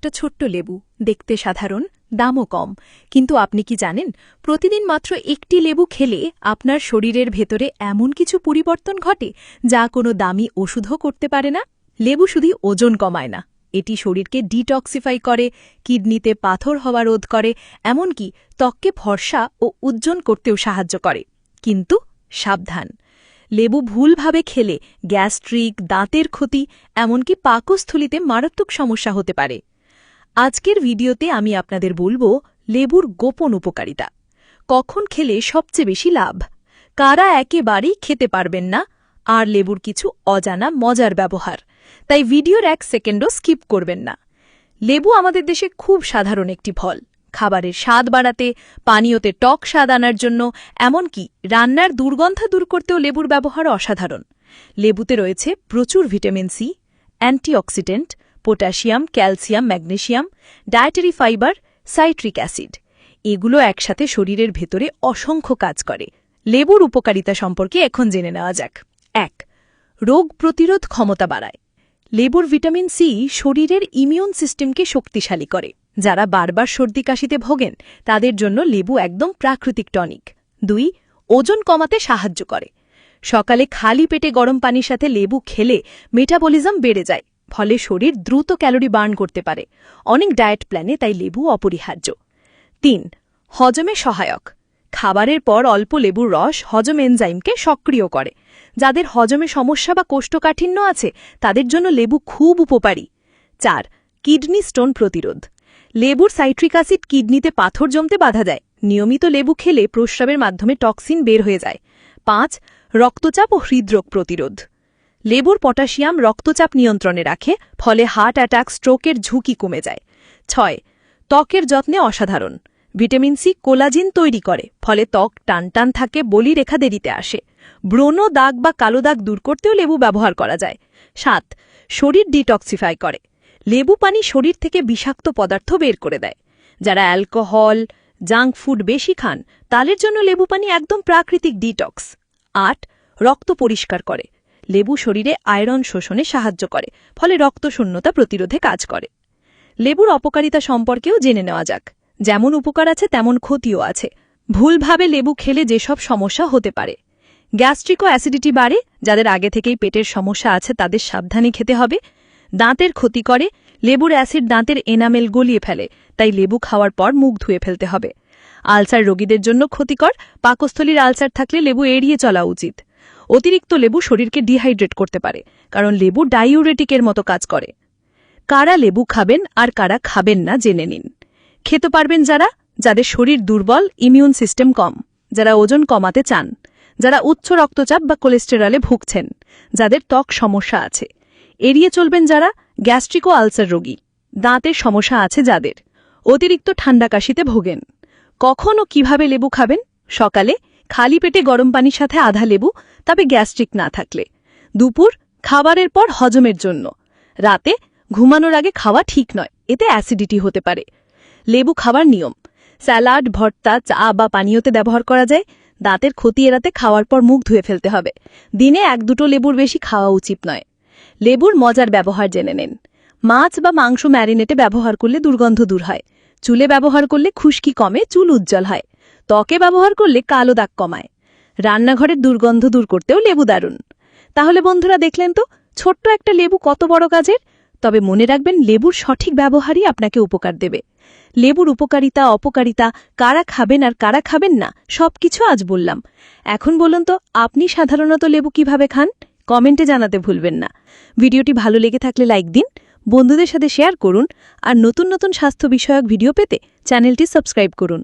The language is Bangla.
একটা ছোট্ট লেবু, দেখতে সাধারণ, দামও কম। কিন্তু আপনি কি জানেন, প্রতিদিন মাত্র একটি লেবু খেলে আপনার শরীরের ভেতরে এমন কিছু পরিবর্তন ঘটে যা কোনো দামি ওষুধও করতে পারে না? লেবু শুধু ওজন কমায় না, এটি শরীরকে ডিটক্সিফাই করে, কিডনিতে পাথর হওয়া রোধ করে, এমনকি ত্বককে ফর্সা ও উজ্জ্বল করতেও সাহায্য করে। কিন্তু সাবধান, লেবু ভুলভাবে খেলে গ্যাস্ট্রিক, দাঁতের ক্ষতি, এমনকি পাকস্থলিতে মারাত্মক সমস্যা হতে পারে। আজকের ভিডিওতে আমি আপনাদের বলব লেবুর গোপন উপকারিতা। কখন খেলে সবচেয়ে বেশি লাভ? কারা একেবারেই খেতে পারবেন না? আর লেবুর কিছু অজানা মজার ব্যবহার। তাই ভিডিওর এক সেকেন্ডও স্কিপ করবেন না। লেবু আমাদের দেশে খুব সাধারণ একটি ফল। খাবারের স্বাদ বাড়াতে, পানীয়তে টক স্বাদ আনার জন্য, এমনকি রান্নার দুর্গন্ধা দূর করতেও লেবুর ব্যবহার অসাধারণ। লেবুতে রয়েছে প্রচুর vitamin C, antioxidant potassium calcium magnesium dietary fibre citric acid এগুলো একসাথে শরীরের ভেতরে অসংখ্য কাজ করে। লেবুর উপকারিতা সম্পর্কে এখন জেনে নেওয়া যাক। এক, রোগ প্রতিরোধ ক্ষমতা বাড়ায়। লেবুর ভিটামিন সি শরীরের ইমিউন সিস্টেমকে শক্তিশালী করে। যারা বারবার সর্দি কাশিতে ভোগেন, তাদের জন্য লেবু একদম প্রাকৃতিক টনিক। দুই, ওজন কমাতে সাহায্য করে। সকালে খালি পেটে গরম পানির সাথে লেবু খেলে মেটাবলিজম বেড়ে যায়। ফলে শরীর দ্রুত ক্যালোরি বার্ন করতে পারে। অনেক ডায়েট প্ল্যানে তাই লেবু অপরিহার্য। তিন, হজমে সহায়ক। খাবারের পর অল্প লেবুর রস হজম এনজাইমকে সক্রিয় করে। যাদের হজমে সমস্যা বা কোষ্ঠকাঠিন্য আছে, তাদের জন্য লেবু খুব উপকারী। চার, কিডনি স্টোন প্রতিরোধ। লেবুর সাইট্রিক অ্যাসিড কিডনিতে পাথর জমতে বাধা দেয়। নিয়মিত লেবু খেলে প্রস্রাবের মাধ্যমে টক্সিন বের হয়ে যায়। পাঁচ, রক্তচাপ ও হৃদরোগ প্রতিরোধ। লেবুর পটাশিয়াম রক্তচাপ নিয়ন্ত্রণে রাখে, ফলে হার্ট অ্যাটাক, স্ট্রোকের ঝুঁকি কমে যায়। ছয়, ত্বকের যত্নে অসাধারণ। ভিটামিন সি কোলাজিন তৈরি করে, ফলে ত্বক টানটান থাকে, বলি রেখা দেরিতে আসে। ব্রণ, দাগ বা কালো দাগ দূর করতেও লেবু ব্যবহার করা যায়। সাত, শরীর ডিটক্সিফাই করে। লেবু পানি শরীর থেকে বিষাক্ত পদার্থ বের করে দেয়। যারা অ্যালকোহল, জাঙ্ক ফুড বেশি খান, তাদের জন্য লেবু পানি একদম প্রাকৃতিক ডিটক্স। আট, রক্ত পরিষ্কার করে। লেবু শরীরে আয়রন শোষণে সাহায্য করে, ফলে রক্ত শূন্যতা প্রতিরোধে কাজ করে। লেবুর অপকারিতা সম্পর্কেও জেনে নেওয়া যাক। যেমন উপকার আছে, তেমন ক্ষতিও আছে। ভুলভাবে লেবু খেলে যেসব সমস্যা হতে পারে। গ্যাস্ট্রিক অ্যাসিডিটি বাড়ে, যাদের আগে থেকেই পেটের সমস্যা আছে, তাদের সাবধানে খেতে হবে। দাঁতের ক্ষতি করে, লেবুর অ্যাসিড দাঁতের এনামেল গলিয়ে ফেলে, তাই লেবু খাওয়ার পর মুখ ধুয়ে ফেলতে হবে। আলসার রোগীদের জন্য ক্ষতিকর, পাকস্থলীর আলসার থাকলে লেবু এড়িয়ে চলা উচিত। অতিরিক্ত লেবু শরীরকে ডিহাইড্রেট করতে পারে, কারণ লেবু ডাইউরেটিকের মতো কাজ করে। কারা লেবু খাবেন আর কারা খাবেন না জেনে নিন। খেতে পারবেন যারা, যাদের শরীর দুর্বল ইমিউন সিস্টেম কম, যারা ওজন কমাতে চান, যারা উচ্চ রক্তচাপ বা কোলেস্টেরলে ভুগছেন, যাদের ত্বক সমস্যা আছে। এড়িয়ে চলবেন যারা গ্যাস্ট্রিক আলসার রোগী, দাঁতের সমস্যা আছে যাদের। অতিরিক্ত ঠান্ডা কাশিতে ভোগেন। কখন ও কীভাবে লেবু খাবেন? সকালে খালি পেটে গরম পানির সাথে আধা লেবু, তবে গ্যাস্ট্রিক না থাকলে। দুপুর, খাবারের পর হজমের জন্য। রাতে, ঘুমানোর আগে খাওয়া ঠিক নয়, এতে অ্যাসিডিটি হতে পারে। লেবু খাবার নিয়ম। স্যালাড, ভর্তা, চা বা পানীয়তে ব্যবহার করা যায়। দাঁতের ক্ষতি এড়াতে খাওয়ার পর মুখ ধুয়ে ফেলতে হবে। দিনে এক দুটো লেবুর বেশি খাওয়া উচিত নয়। লেবুর মজার ব্যবহার জেনে নেন। মাছ বা মাংস ম্যারিনেটে ব্যবহার করলে দুর্গন্ধ দূর হয়। চুলে ব্যবহার করলে খুশকি কমে, চুল উজ্জ্বল হয়। ত্বকে ব্যবহার করলে কালো দাগ কমায়। রান্নাঘরের দুর্গন্ধ দূর করতেও লেবু দারুণ। তাহলে বন্ধুরা দেখলেন তো, ছোট্ট একটা লেবু কত বড় কাজের তবে মনে রাখবেন, লেবুর সঠিক ব্যবহারই আপনাকে উপকার দেবে। লেবুর উপকারিতা, অপকারিতা, কারা খাবেন আর কারা খাবেন না, সবকিছু আজ বললাম। এখন বলুন তো, আপনি সাধারণত লেবু কীভাবে খান? কমেন্টে জানাতে ভুলবেন না। ভিডিওটি ভালো লেগে থাকলে লাইক দিন, বন্ধুদের সাথে শেয়ার করুন, আর নতুন নতুন স্বাস্থ্য বিষয়ক ভিডিও পেতে চ্যানেলটি সাবস্ক্রাইব করুন।